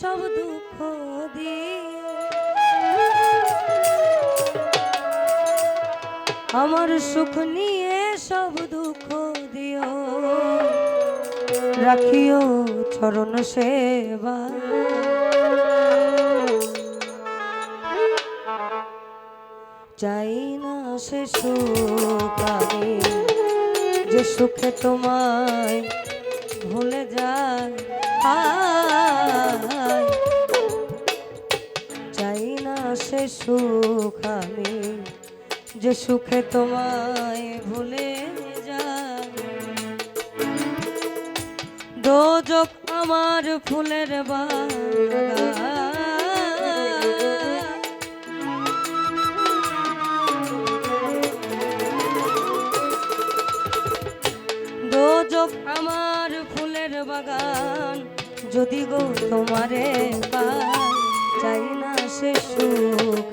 সব দুঃখ দিও আমার সুখ নিয়ে সব দুঃখ দিও। রাখিও চরণ সেবা। চাই না সে সুখ আমি, যে সুখে তোমায় ভুলে যায় আয়। সুখ আমি যে সুখে তোমায় ভুলে যায় দোজক আমার ফুলের বাগান। দোজক আমার ফুলের বাগান, যদি গো তোমারে পাই, চাই না সে সুখ।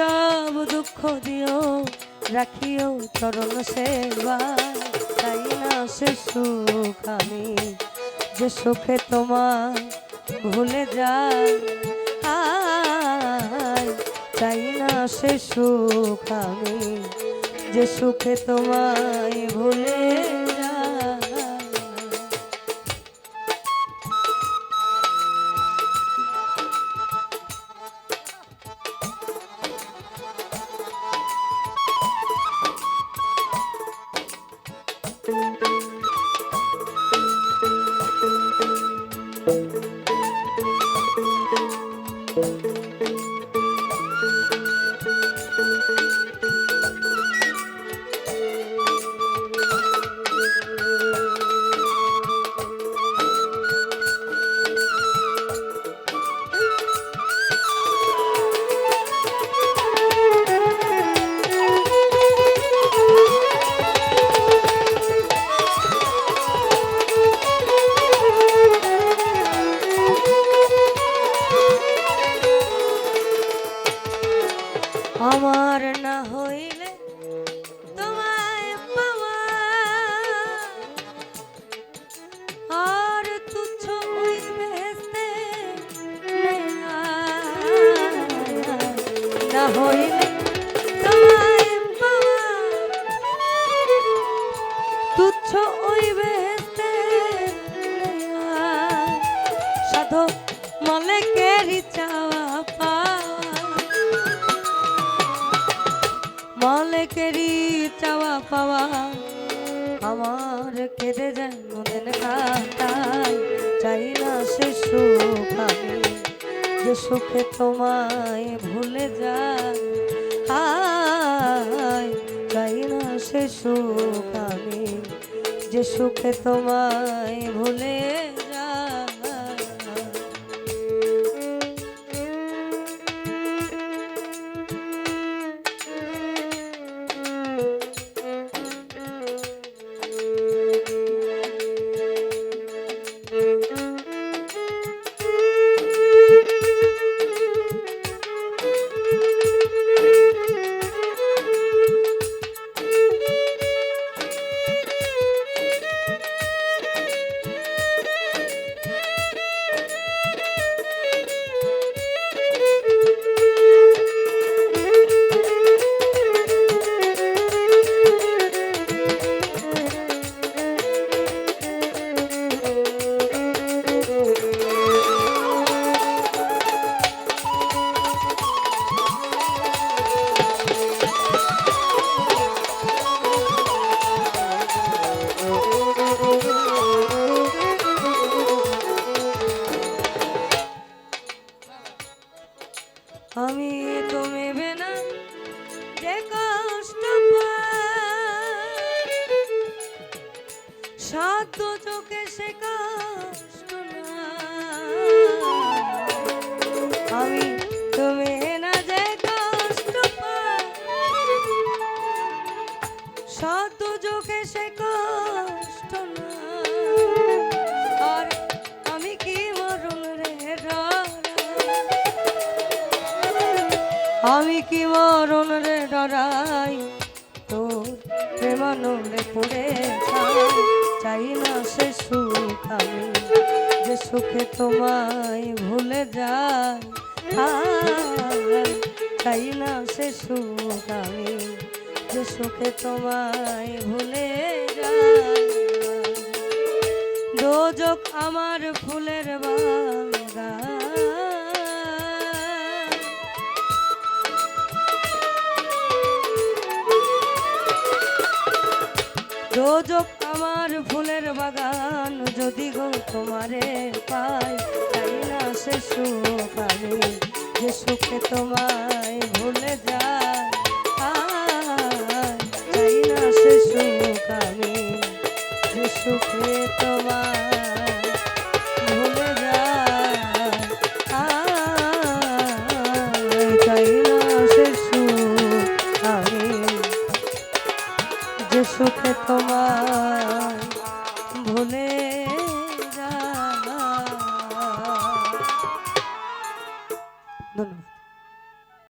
সব দুঃখ দিও, রাখিও চরণ সেবা। চাই না সে সুখ আমি? যে সুখে তোমার ভুলে যায় চাই না সে সুখ আমি? যে সুখে তোমায় ভুলে আমার না হইলে তোমায় পাওয়া আর তুচ্ছ বেহেশতে না হইলে মালিকেরই চাওয়া পাওয়া। আমার কেঁদে যায় নদের ঘাটায় চাই না সে সুখ আমি, যে সুখে তোমায় ভুলে যায়। চাই না সে সুখ আমি, যে সুখে তোমায় ভুলে সত্য চোখে সে কষ্ট। আমি তুমি না যে কষ্ট সত্য চোখে সে কষ্ট আর আমি কি মরণ রে আমি কি মরণ রে ডরাই? তোর প্রেমানন্দে পড়ে চাই না সে সুখ আমি যে সুখে তোমায় ভুলে যাই চাই না সে সুখ আমি যে সুখে তোমায় ভুলে যাই দোজক আমার ফুলের বাগান। দোজক আমার ফুলের বাগান যদি গো তোমারে পাই তাই না সে সুখ সুখে তোমায়